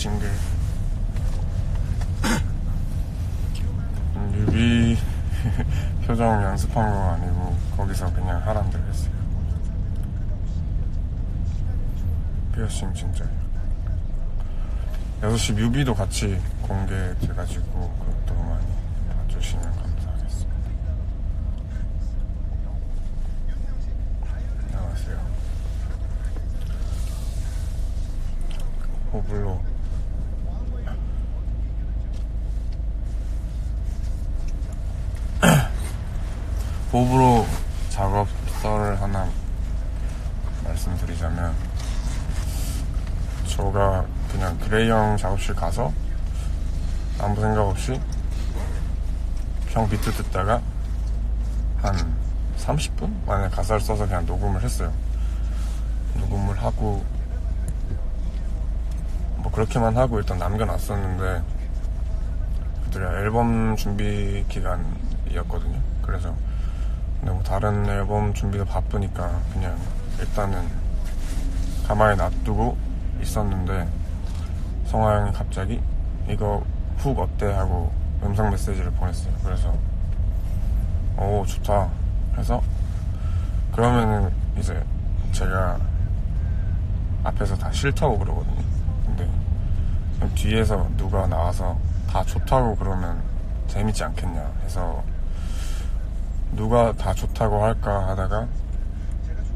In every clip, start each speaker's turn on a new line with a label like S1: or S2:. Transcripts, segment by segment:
S1: 싱글. 음, 뮤비 표정 연습한 거 아니고 거기서 그냥 하란 대로 했어요. 피어싱 진짜예요. 6시 뮤비도 같이 공개돼가지고 그것도 많이 봐주시면 감사하겠습니다. 안녕하세요. 호블로 호불호 작업서를 하나 말씀드리자면 저가 그냥 그레이형 작업실 가서 아무 생각 없이 형 비트 듣다가 한 30분 만에 가사를 써서 그냥 녹음을 했어요. 녹음을 하고 뭐 그렇게만 하고 일단 남겨놨었는데 그들이 앨범 준비 기간이었거든요. 그래서 근데 뭐 다른 앨범 준비도 바쁘니까 그냥 일단은 가만히 놔두고 있었는데 성화 형이 갑자기 이거 훅 어때 하고 음성 메시지를 보냈어요. 그래서 오 좋다 해서 그러면은 이제 제가 앞에서 다 싫다고 그러거든요. 근데 뒤에서 누가 나와서 다 좋다고 그러면 재밌지 않겠냐 해서 누가 다 좋다고 할까 하다가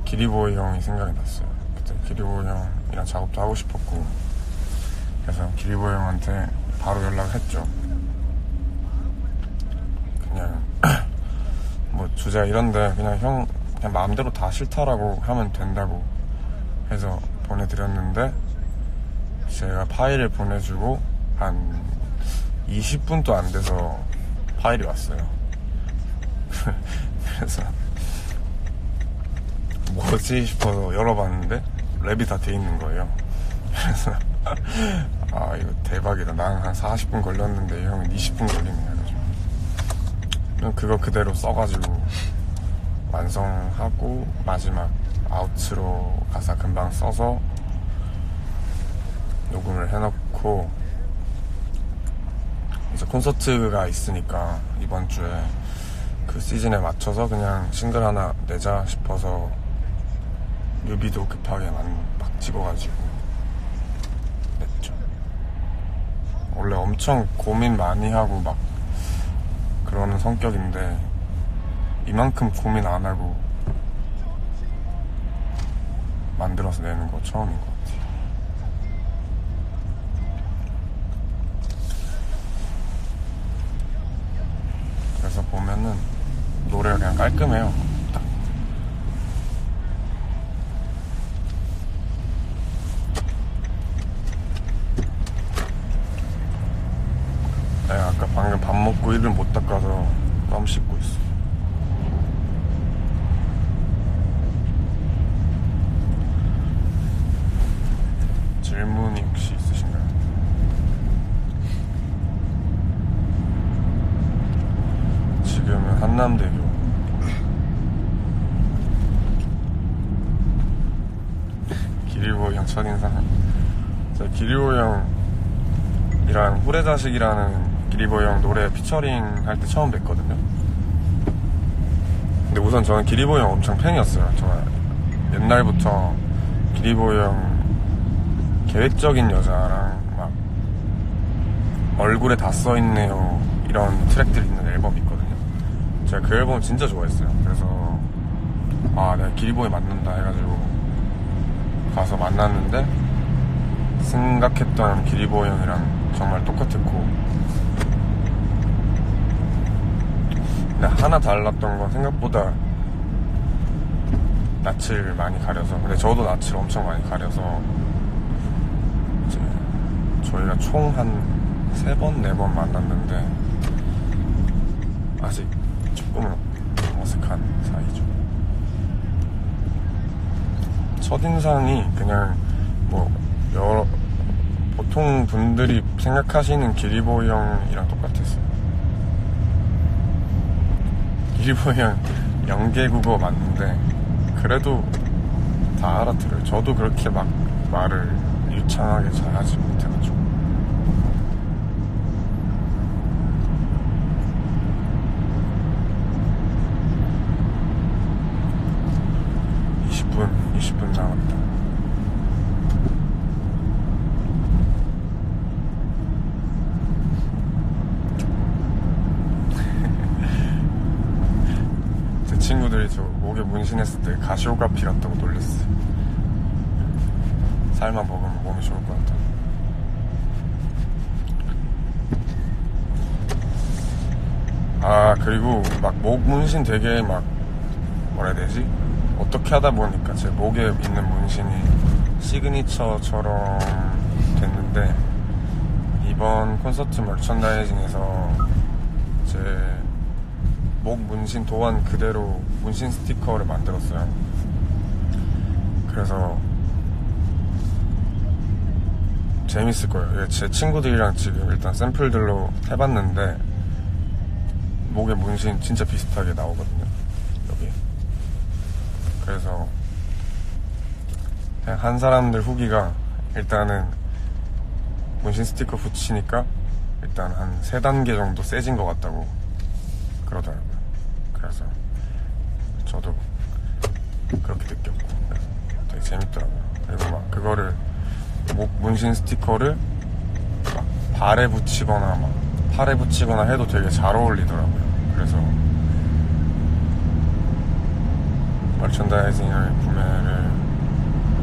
S1: 기리보이 형이 생각이 났어요. 그때 기리보이 형이랑 작업도 하고 싶었고 그래서 기리보이 형한테 바로 연락을 했죠. 그냥 뭐 주제 이런데 그냥 형 그냥 마음대로 다 싫다라고 하면 된다고 해서 보내드렸는데 제가 파일을 보내주고 한 20분도 안 돼서 파일이 왔어요. 그래서 뭐지 싶어서 열어봤는데 랩이 다 돼 있는 거예요. 그래서 아 이거 대박이다. 난 한 40분 걸렸는데 이 형은 20분 걸리네 해가지고 그냥 그거 그대로 써가지고 완성하고 마지막 아웃으로 가사 금방 써서 녹음을 해놓고 이제 콘서트가 있으니까 이번 주에 그 시즌에 맞춰서 그냥 싱글 하나 내자 싶어서 뮤비도 급하게 막, 막 찍어가지고 냈죠. 원래 엄청 고민 많이 하고 막 그러는 성격인데 이만큼 고민 안 하고 만들어서 내는 거 처음인 것 같아요. 그래서 보면은 노래가 그냥 깔끔해요. 딱. 내가 아까 방금 밥 먹고 이를 못 닦아서 껌 씹고 있어. 질문이 혹시 있으신가요? 지금은 한남대교 기리보 형 첫인상 저 기리보 형이랑 후레자식이라는 기리보 형 노래 피처링 할 때 처음 뵀거든요. 근데 우선 저는 기리보 형 엄청 팬이었어요. 정말 옛날부터 기리보 형 계획적인 여자랑 막 얼굴에 다 써있네요. 이런 트랙들이 있는 앨범이 있거든요. 제가 그 앨범 진짜 좋아했어요. 그래서 아 내가 기리보이 맞는다 해가지고 가서 만났는데 생각했던 기리보이 형이랑 정말 똑같았고 근데 하나 달랐던 건 생각보다 낯을 많이 가려서 근데 저도 낯을 엄청 많이 가려서 이제 저희가 총 한 세 번, 네 번 만났는데 아직 조금은 어색한 사이죠. 첫인상이 그냥 뭐 여러 보통 분들이 생각하시는 기리보이 형이랑 똑같았어요. 기리보이 형 연계국어 맞는데 그래도 다 알아들어요. 저도 그렇게 막 말을 유창하게 잘 하지 못해가지고. 이십 분 20분 남았다. 제 친구들이 저 목에 문신했을 때 가시오가피 같다고 놀렸어요. 살만 먹으면 몸이 좋을 것 같다. 아 그리고 막 목 문신 되게 막 뭐라 해야 되지? 어떻게 하다 보니까 제 목에 있는 문신이 시그니처처럼 됐는데 이번 콘서트 머천다이징에서 제 목 문신 도안 그대로 문신 스티커를 만들었어요. 그래서 재밌을 거예요. 제 친구들이랑 지금 일단 샘플들로 해봤는데 목에 문신 진짜 비슷하게 나오거든요. 여기. 그래서 한 사람들 후기가 일단은 문신 스티커 붙이니까 일단 한세 단계 정도 세진 것 같다고 그러더라고요. 그래서 저도 그렇게 느꼈고 되게 재밌더라고요. 그리고 막 그거를 목 문신 스티커를 막 발에 붙이거나 막 팔에 붙이거나 해도 되게 잘 어울리더라고요. 그래서 머천다이징을 구매를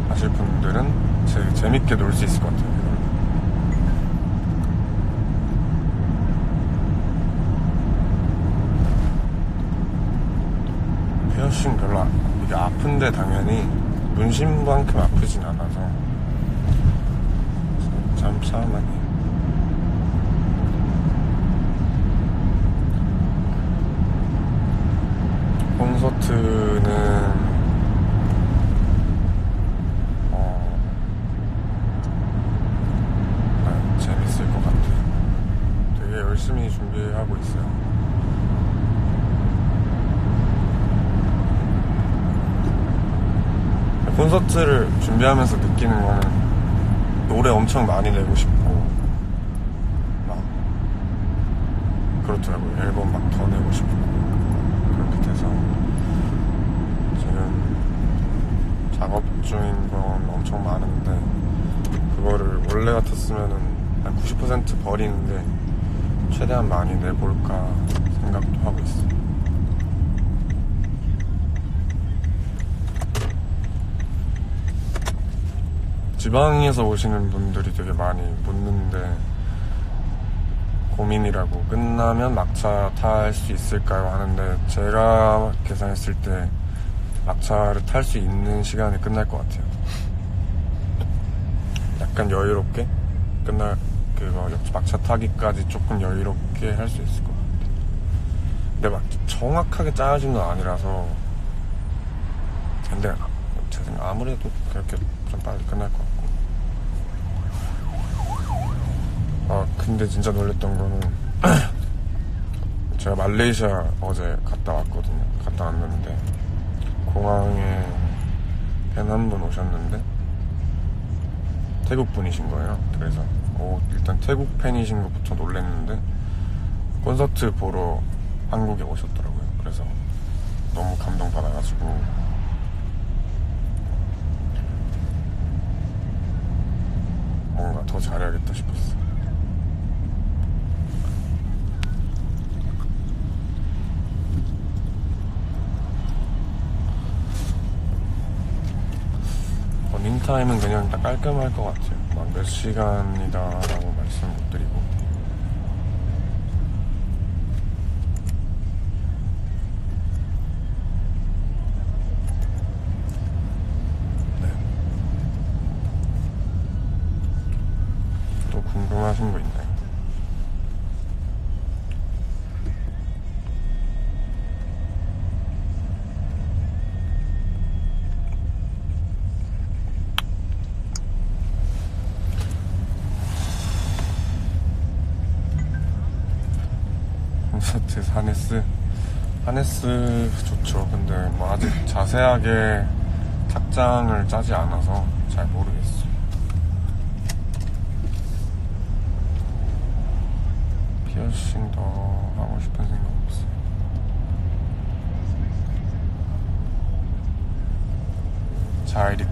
S1: 하실 분들은 되게 재밌게 놀 수 있을 것 같아요. 피어싱 별로 안- 이게 아픈데 당연히 문신만큼 아프진 않아서 참 싸움하니 콘서트는 어, 아, 재밌을 것 같아요. 되게 열심히 준비하고 있어요. 콘서트를 준비하면서 느끼는 거는 노래 엄청 많이 내고 싶고 막 그렇더라고요. 앨범 막 더 내고 싶고 그렇게 돼서 지금 작업 중인 건 엄청 많은데 그거를 원래 같았으면은 한 90% 버리는데 최대한 많이 내볼까 생각도 하고 있어요 지방에서 오시는 분들이 되게 많이 묻는데 고민이라고 끝나면 막차 탈 수 있을까요 하는데 제가 계산했을 때 막차를 탈 수 있는 시간에 끝날 것 같아요. 약간 여유롭게 끝날 그거 막차 타기까지 조금 여유롭게 할 수 있을 것 같아요. 근데 막 정확하게 짜여진 건 아니라서 근데 제 생각 아무래도 그렇게 좀 빨리 끝날 것아 근데 진짜 놀랬던 거는 제가 말레이시아 어제 갔다 왔거든요. 갔다 왔는데 공항에 팬 한 분 오셨는데 태국 분이신 거예요. 그래서 오, 일단 태국 팬이신 것부터 놀랬는데 콘서트 보러 한국에 오셨더라고요. 그래서 너무 감동받아가지고 뭔가 더 잘해야겠다 싶었어. 러닝타임은 그냥 다 깔끔할 것 같아요. 막몇 시간이다 라고 말씀 못 드리고. 하네스 좋죠. 근데 뭐 아직 자세하게 탁장을 짜지 않아서 잘 모르겠어. 피어싱 더 하고 싶은 생각 없어. 잘 입도록 싶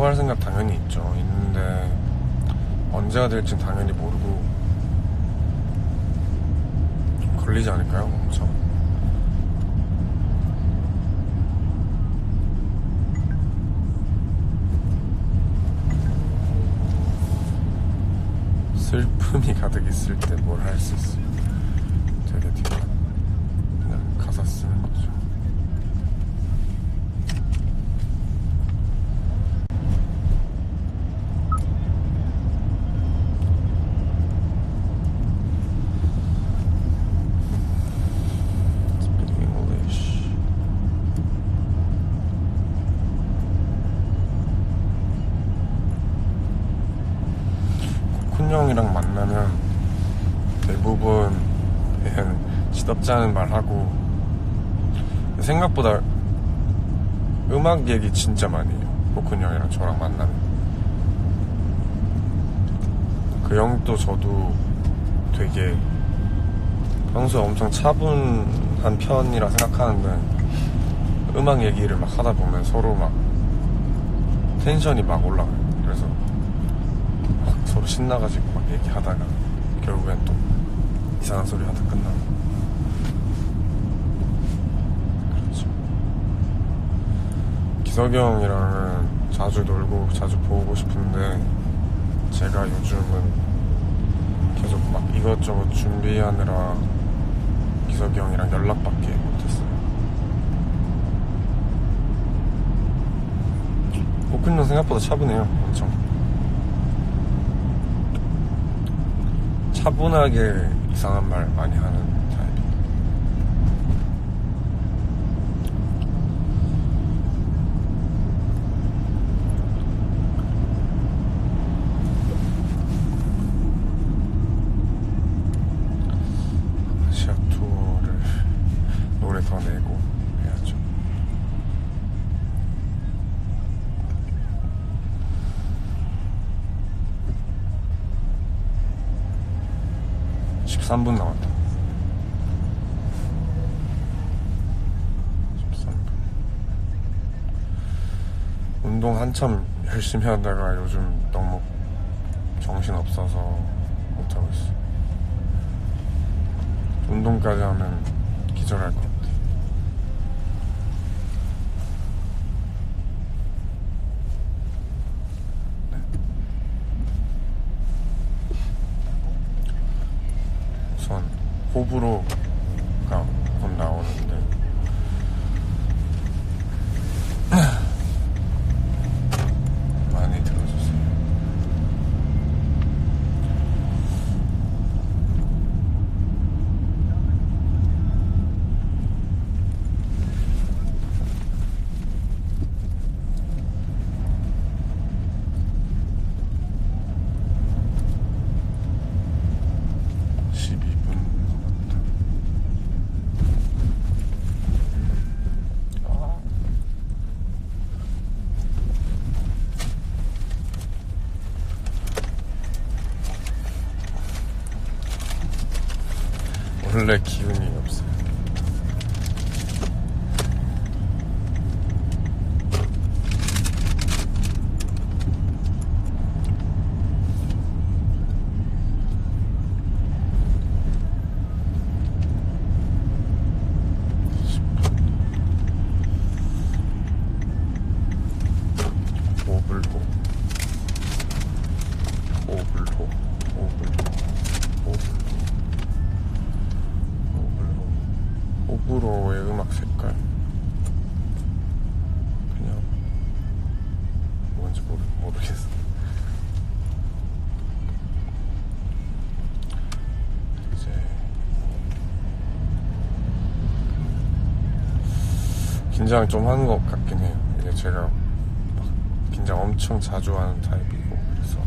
S1: 또할 생각 당연히 있죠. 있는데 언제가 될진 당연히 모르고 좀 걸리지 않을까요? 엄청. 슬픔이 가득 있을 때 뭘 할 수 있어요. 되게 딥한 그냥 가사 쓰는 거죠. 시덥지 않은 말 하고 생각보다 음악 얘기 진짜 많이 해요. 코쿤 형이랑 저랑 만나면 그 형도 저도 되게 평소에 엄청 차분한 편이라 생각하는데 음악 얘기를 막 하다 보면 서로 막 텐션이 막 올라가요. 그래서 막 서로 신나가지고 막 얘기하다가 결국엔 또 이상한 소리 하다 끝나고 기석이 형이랑은 자주 놀고 자주 보고 싶은데 제가 요즘은 계속 막 이것저것 준비하느라 기석이 형이랑 연락밖에 못했어요. 오픈 형 생각보다 차분해요, 엄청. 차분하게 이상한 말 많이 하는 운동 한참 열심히 하다가 요즘 너무 정신 없어서 못하고 있어 운동까지 하면 기절할 것 같아. 네. 우선 호불호가 곧 나오는데 많이 들어주세요. (12분) 남았다 아. 원래 기운이 없어요. 오불호 오불호 오불호 오불호 오불호 오불호의 음악 색깔 그냥 모르겠어. 이제 긴장 좀 하는 것 같긴 해요. 이게 제가 막 긴장 엄청 자주 하는 타입이고 그래서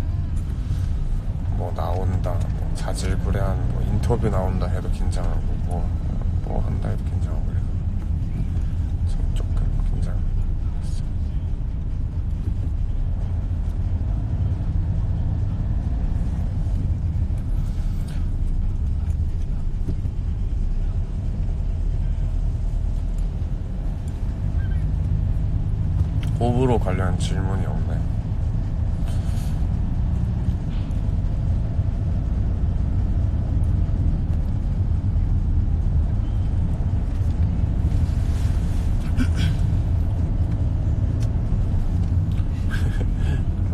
S1: 뭐 나온다, 뭐 자질구레한 뭐 인터뷰 나온다 해도 긴장하고 뭐, 뭐 한다 해도 긴장하고 그래서 지금 조금 긴장. 호불호 관련 질문이 없네.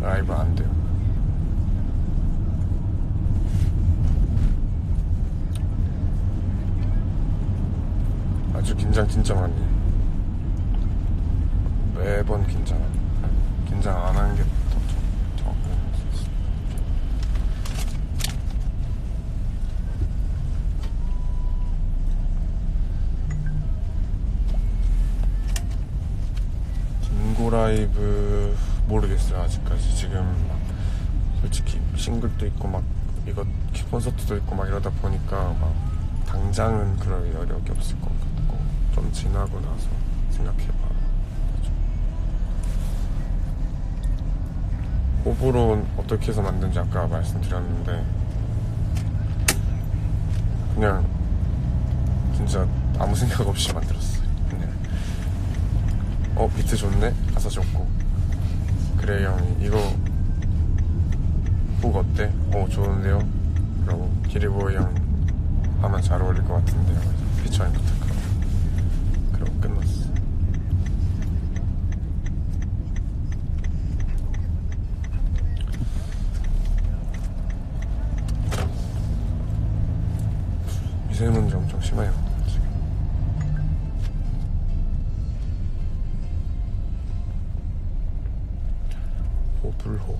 S1: 라이브 안 돼요. 아주 긴장 진짜 많이 매번 긴장. 긴장 안 하는 게 라이브 모르겠어요 아직까지 지금 막 솔직히 싱글도 있고 막 이거 콘서트도 있고 막 이러다 보니까 막 당장은 그럴 여력이 없을 것 같고 좀 지나고 나서 생각해봐 호불호는 어떻게 해서 만든지 아까 말씀드렸는데 그냥 진짜 아무 생각 없이 만들었어요. 그냥. 어 비트 좋네? 가사 좋고. 그래 형이 이거 훅 어때? 어 좋은데요? 그러고 기리보이 형 하면 잘 어울릴 것 같은데요. 그래서 피처링 부탁하고 그러고 끝났어 미세먼지 엄청 심해요 지금 호불호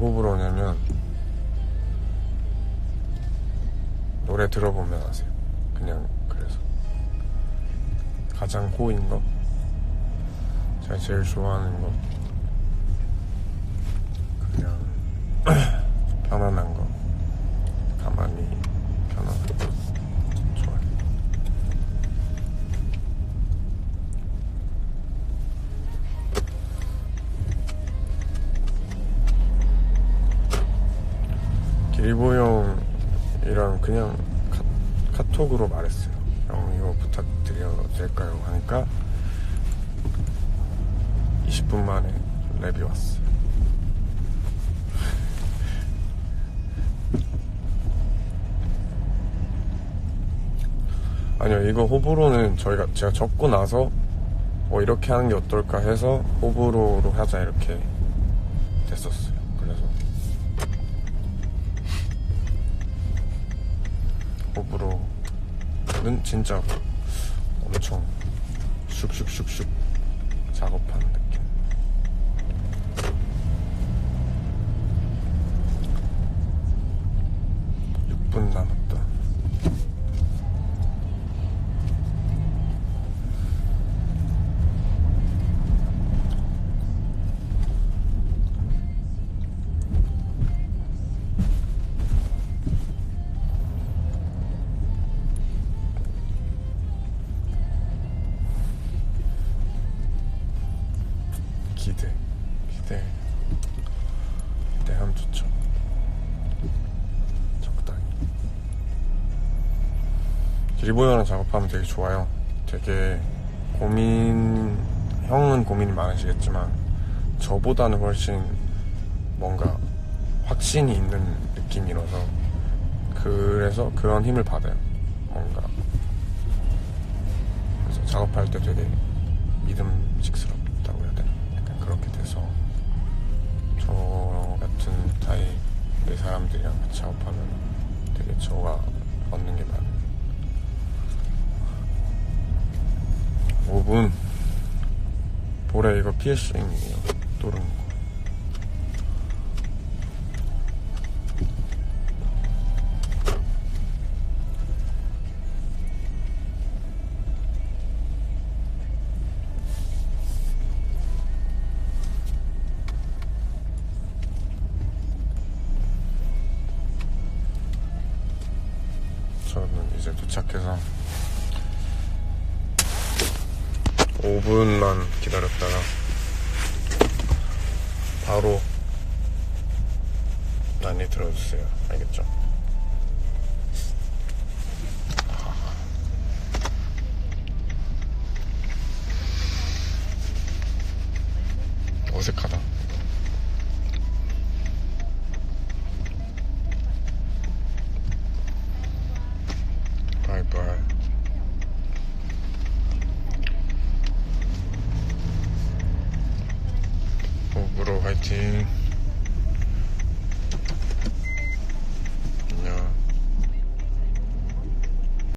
S1: 왜 호불호냐면 노래 들어보면 아세요. 그냥 그래서. 가장 호인 거, 제가 제일 좋아하는 거, 그냥 편안한 거, 가만히 편안한 거 좋아요. 길보 형이랑 그냥 카, 카톡으로 말했어요. 형 이거 부탁드려도 될까요? 하니까 20분 만에 랩이 왔어요. 아니요, 이거 호불호는 저희가 제가 적고 나서 뭐 이렇게 하는 게 어떨까 해서 호불호로 하자 이렇게 됐었어요. 그래서 호불호는 진짜 엄청 슉슉슉슉 작업하 길보이랑 작업하면 되게 좋아요. 되게 고민, 형은 고민이 많으시겠지만, 저보다는 훨씬 뭔가 확신이 있는 느낌이라서, 그래서 그런 힘을 받아요. 뭔가. 그래서 작업할 때 되게 믿음직스럽다고 해야 되나? 약간 그렇게 돼서 저 같은 타입의 사람들이랑 같이 작업하면 되게 저가 얻는 게 많아요. 5분. 볼에 이거 피어싱이에요. 뚫은 5분만 기다렸다가 바로 많이 들어주세요. 알겠죠? 어색하다.